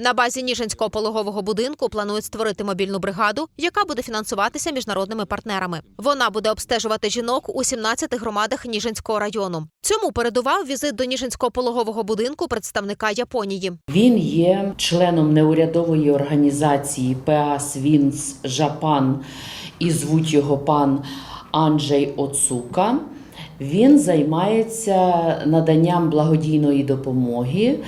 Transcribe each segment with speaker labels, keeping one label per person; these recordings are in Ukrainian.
Speaker 1: На базі Ніжинського пологового будинку планують створити мобільну бригаду, яка буде фінансуватися міжнародними партнерами. Вона буде обстежувати жінок у 17 громадах Ніжинського району. Цьому передував візит до Ніжинського пологового будинку представника Японії.
Speaker 2: Він є членом неурядової організації ПА Свінс Жапан і звуть його пан Анджей Оцука. Він займається наданням благодійної допомоги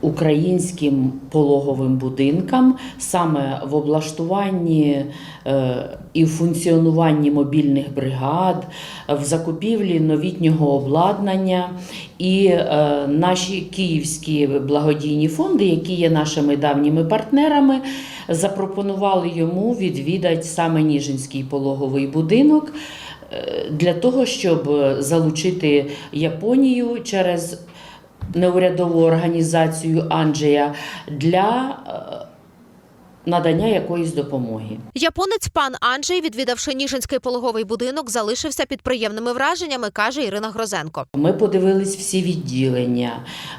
Speaker 2: українським пологовим будинкам саме в облаштуванні е, і функціонуванні мобільних бригад, в закупівлі новітнього обладнання. І е, наші київські благодійні фонди, які є нашими давніми партнерами, запропонували йому відвідати саме Ніжинський пологовий будинок е, для того, щоб залучити Японію через неурядову організацію Анджея для е, надання якоїсь допомоги.
Speaker 1: Японець пан Анджей, відвідавши Ніжинський пологовий будинок, залишився під приємними враженнями, каже Ірина Грозенко.
Speaker 2: Ми подивились всі відділення,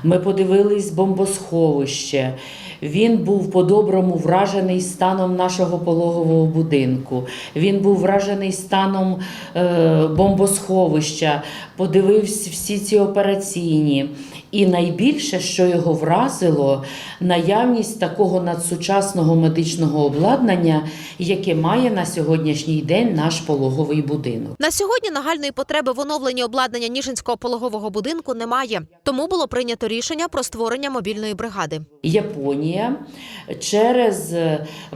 Speaker 2: ми подивились бомбосховище. Він був по-доброму вражений станом нашого пологового будинку. Він був вражений станом е, бомбосховища, подивився всі ці операційні. І найбільше, що його вразило, наявність такого надсучасного медичного обладнання, яке має на сьогоднішній день наш пологовий будинок.
Speaker 1: На сьогодні нагальної потреби в оновленні обладнання Ніжинського пологового будинку немає. Тому було прийнято рішення про створення мобільної бригади.
Speaker 2: Японія через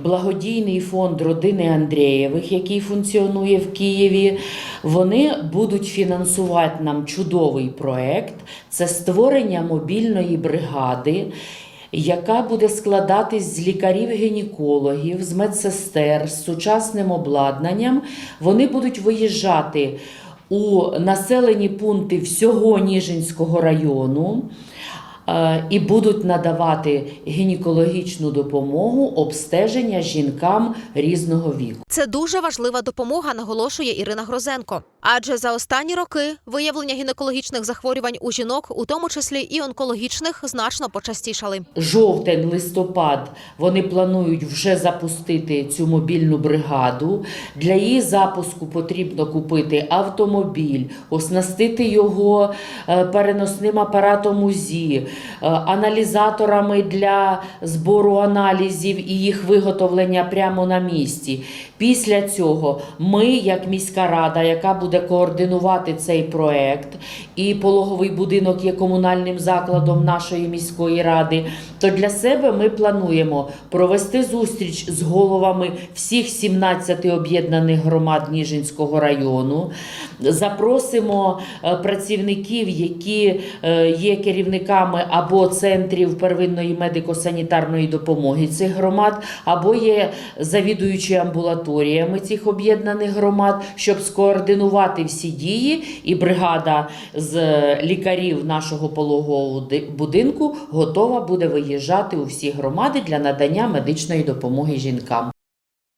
Speaker 2: благодійний фонд родини Андрієвих, який функціонує в Києві, вони будуть фінансувати нам чудовий проект. Це створення мобільної бригади. Яка буде складатись з лікарів-гінекологів, з медсестер, з сучасним обладнанням, вони будуть виїжджати у населені пункти всього Ніжинського району і будуть надавати гінекологічну допомогу, обстеження жінкам різного віку.
Speaker 1: Це дуже важлива допомога, наголошує Ірина Грозенко. Адже за останні роки виявлення гінекологічних захворювань у жінок, у тому числі і онкологічних, значно почастішали.
Speaker 2: Жовтень, листопад вони планують вже запустити цю мобільну бригаду. Для її запуску потрібно купити автомобіль, оснастити його е, переносним апаратом УЗІ, е, аналізаторами для збору аналізів і їх виготовлення прямо на місці. Після цього ми, як міська рада, яка буде координувати цей проект, і пологовий будинок є комунальним закладом нашої міської ради, то для себе ми плануємо провести зустріч з головами всіх 17 об'єднаних громад Ніжинського району. Запросимо е, працівників, які е, є керівниками або центрів первинної медико-санітарної допомоги цих громад, або є завідуючі амбулаторіями цих об'єднаних громад, щоб скоординувати всі дії, і бригада з лікарів нашого пологового будинку готова буде виїжджати у всі громади для надання медичної допомоги жінкам.